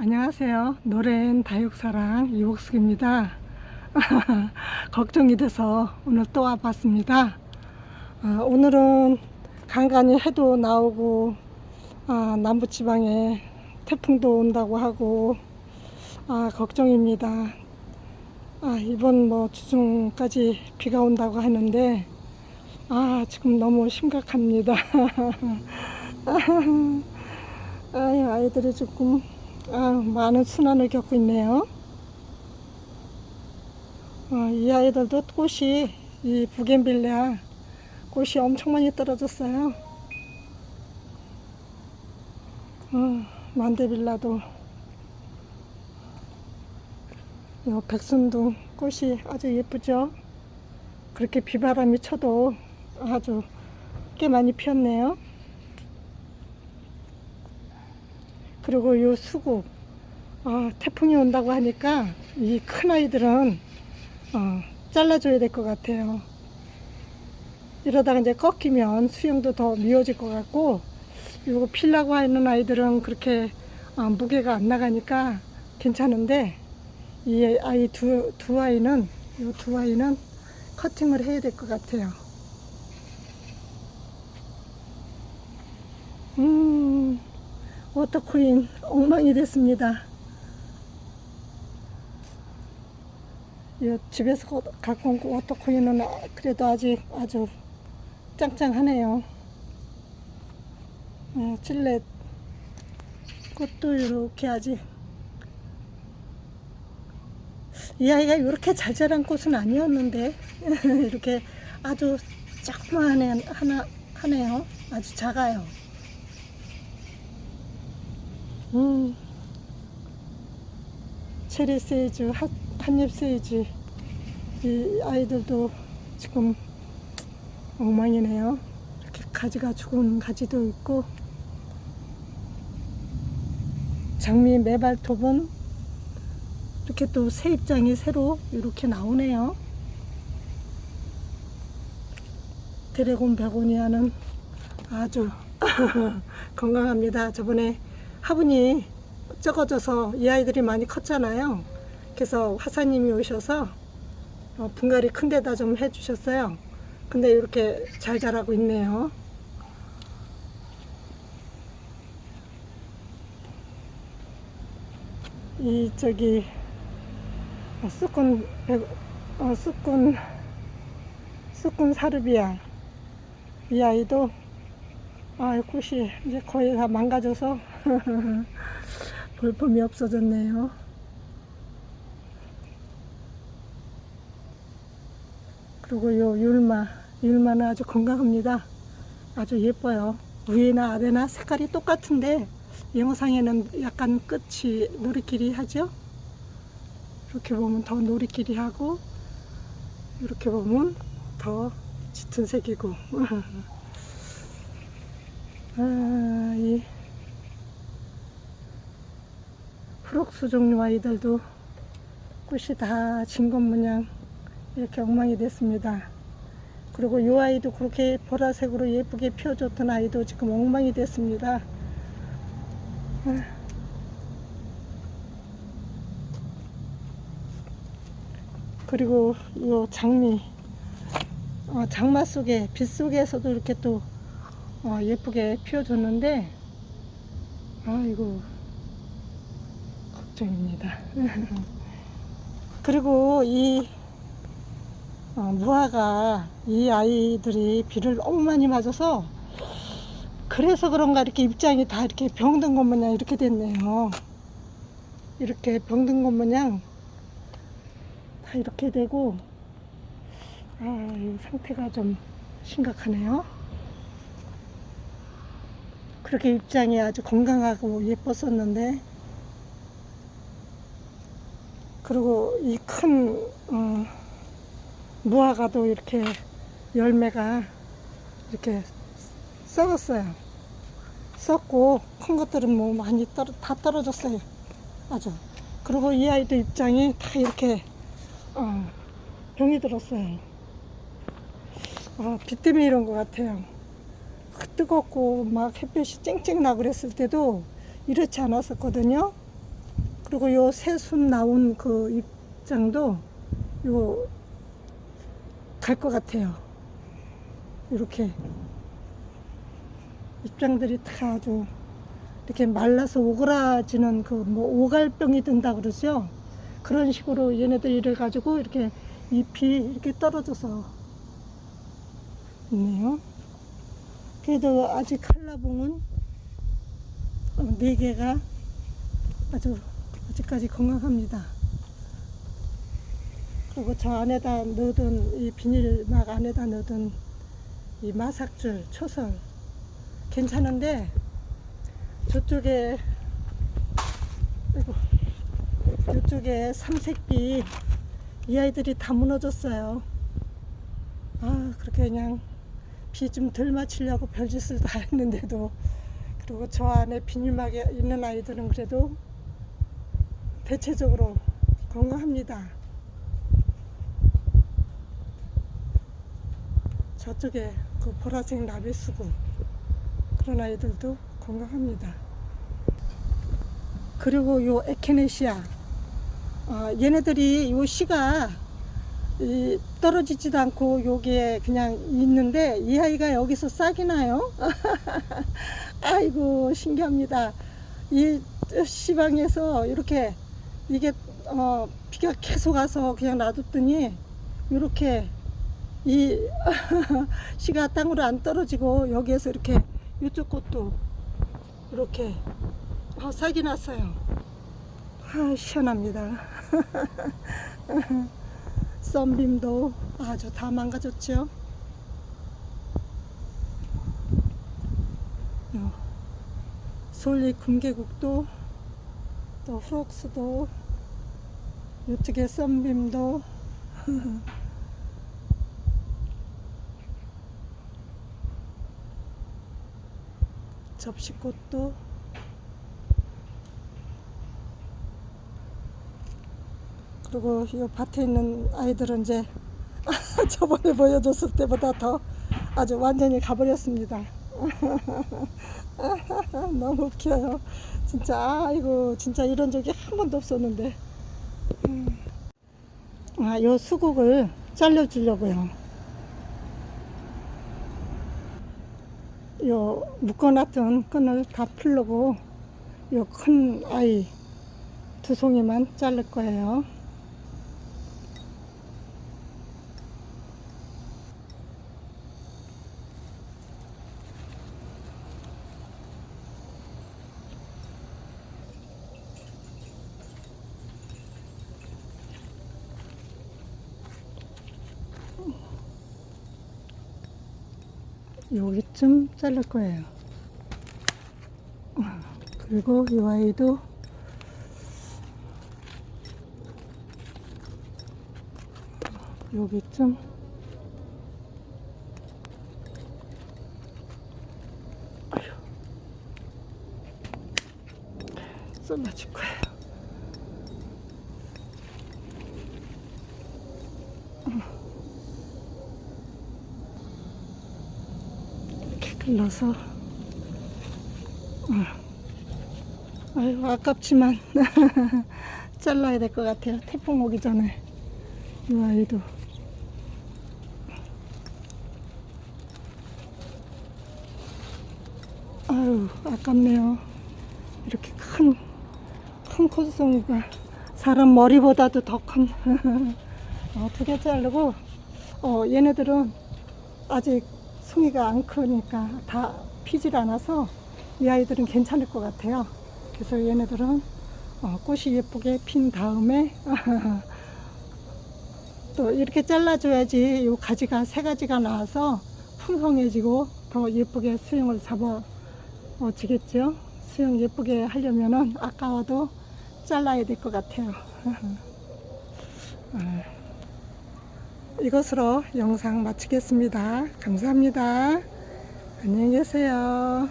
안녕하세요. 노래엔 다육사랑 이옥숙입니다. 걱정이 돼서 오늘 또 와봤습니다. 아, 오늘은 간간히 해도 나오고 아, 남부지방에 태풍도 온다고 하고 아, 걱정입니다. 아, 이번 뭐 주중까지 비가 온다고 하는데 아, 지금 너무 심각합니다. 아유, 아이들이 조금 아, 많은 순환을 겪고 있네요. 어, 이 아이들도 꽃이 이 부겐빌레아 꽃이 엄청 많이 떨어졌어요. 어, 만데빌라도 요 백순둥 꽃이 아주 예쁘죠. 그렇게 비바람이 쳐도 아주 꽤 많이 피었네요. 그리고 요 수국 아, 태풍이 온다고 하니까 이 큰 아이들은 어, 잘라줘야 될 것 같아요. 이러다가 이제 꺾이면 수영도 더 미워질 것 같고 이거 필라고 하는 아이들은 그렇게 어, 무게가 안 나가니까 괜찮은데 이 아이 두, 두 아이는 이두 아이는 커팅을 해야 될 것 같아요. 음. 워터코인 엉망이 됐습니다. 이 집에서 거- 갖고 온 워터코인은 아- 그래도 아직 아주 짱짱하네요. 어, 찔레 꽃도 이렇게 아직 이 아이가 이렇게 잘 자란 꽃은 아니었는데 이렇게 아주 조그마한 하나 하네요. 아주 작아요. 음, 체리 세이지, 한- 한입 세이지, 이 아이들도 지금 엉망이네요. 이렇게 가지가 죽은 가지도 있고, 장미 매발톱은 이렇게 또 새 입장이 새로 이렇게 나오네요. 드래곤 베고니아는 아주 건강합니다. 저번에 화분이 적어져서 이 아이들이 많이 컸잖아요. 그래서 화사님이 오셔서 어, 분갈이 큰 데다 좀 해주셨어요. 근데 이렇게 잘 자라고 있네요. 이 저기 어, 쑥군 배- 어, 쑥군 쑥군 사르비아 이 아이도 아, 꽃이 이제 거의 다 망가져서 볼품이 없어졌네요. 그리고 요 율마, 율마는 아주 건강합니다. 아주 예뻐요. 위에나 아래나 색깔이 똑같은데 영상에는 약간 끝이 노리끼리 하죠. 이렇게 보면 더 노리끼리 하고 이렇게 보면 더 짙은 색이고 아, 이 프록수 종류 아이들도 꽃이 다 진것 마냥 이렇게 엉망이 됐습니다. 그리고 이 아이도 그렇게 보라색으로 예쁘게 피워줬던 아이도 지금 엉망이 됐습니다. 아. 그리고 이 장미, 어, 장마 속에, 빛 속에서도 이렇게 또 어, 예쁘게 피워줬는데 아이고 걱정입니다. 그리고 이 어, 무화가 이 아이들이 비를 너무 많이 맞아서 그래서 그런가 이렇게 입장이 다 이렇게 병든 것 마냥 이렇게 됐네요. 이렇게 병든 것 마냥 다 이렇게 되고 아, 이 상태가 좀 심각하네요. 그렇게 입장이 아주 건강하고 예뻤었는데 그리고 이큰 어, 무화과도 이렇게 열매가 이렇게 썩었어요. 썩고 큰 것들은 뭐 많이 떨어, 다 떨어졌어요. 아주. 그리고 이 아이도 입장이 다 이렇게 어, 병이 들었어요. 아, 비 때문에 이런 것 같아요. 뜨겁고 막 햇볕이 쨍쨍 나고 그랬을 때도 이렇지 않았었거든요. 그리고 요 새순 나온 그 입장도 요 갈 것 같아요. 이렇게 입장들이 다 아주 이렇게 말라서 오그라지는 그 뭐 오갈병이 든다 그러죠. 그런 식으로 얘네들 이를 가지고 이렇게 잎이 이렇게 떨어져서 있네요. 그래도 아직 한라봉은 어, 네 개가 아주 아직까지 건강합니다. 그리고 저 안에다 넣어둔 이 비닐막 안에다 넣어둔 이 마삭줄 초설 괜찮은데 저쪽에 아이고 이쪽에 삼색비 이 아이들이 다 무너졌어요. 아 그렇게 그냥 비 좀 덜 맞추려고 별짓을 다 했는데도 그리고 저 안에 비닐막에 있는 아이들은 그래도 대체적으로 건강합니다. 저쪽에 그 보라색 나비수구 그런 아이들도 건강합니다. 그리고 요 에케네시아 어, 얘네들이 요 씨가 이, 떨어지지도 않고 요게 그냥 있는데 이 아이가 여기서 싹이 나요. 아이고 신기합니다. 이 시방에서 이렇게 이게 어, 비가 계속 와서 그냥 놔뒀더니 이렇게 이 씨가 땅으로 안 떨어지고 여기에서 이렇게 이쪽 것도 이렇게 어, 싹이 났어요. 아, 시원합니다. 썬빔도 아주 다 망가졌죠. 요, 솔리 금계국도 또 프록스도 이쪽에 썬빔도 접시꽃도 그리고 이 밭에 있는 아이들은 이제 저번에 보여줬을 때보다 더 아주 완전히 가버렸습니다. 너무 웃겨요. 진짜 아이고 진짜 이런 적이 한 번도 없었는데. 음. 아, 요 수국을 잘라주려고요. 요 묶어놨던 끈을 다 풀려고 요 큰 아이 두 송이만 자를 거예요. 여기쯤 자를 거예요. 그리고 이 아이도 여기쯤 썰어줄 거예요. 어. 아유 아깝지만. 잘라야 될 것 같아요. 태풍 오기 전에. 이 아이도. 아유 아깝네요. 이렇게 큰 큰 코스송이가 사람 머리보다도 더큰. 어, 두개 자르고. 어, 얘네들은 아직 송이가 안 크니까 다 피질 않아서 이 아이들은 괜찮을 것 같아요. 그래서 얘네들은 어, 꽃이 예쁘게 핀 다음에 또 이렇게 잘라줘야지 이 가지가 세 가지가 나와서 풍성해지고 더 예쁘게 수영을 잡아 어. 수영 예쁘게 하려면은 아까워도 잘라야 될 것 같아요. 어. 이것으로 영상 마치겠습니다. 감사합니다. 안녕히 계세요.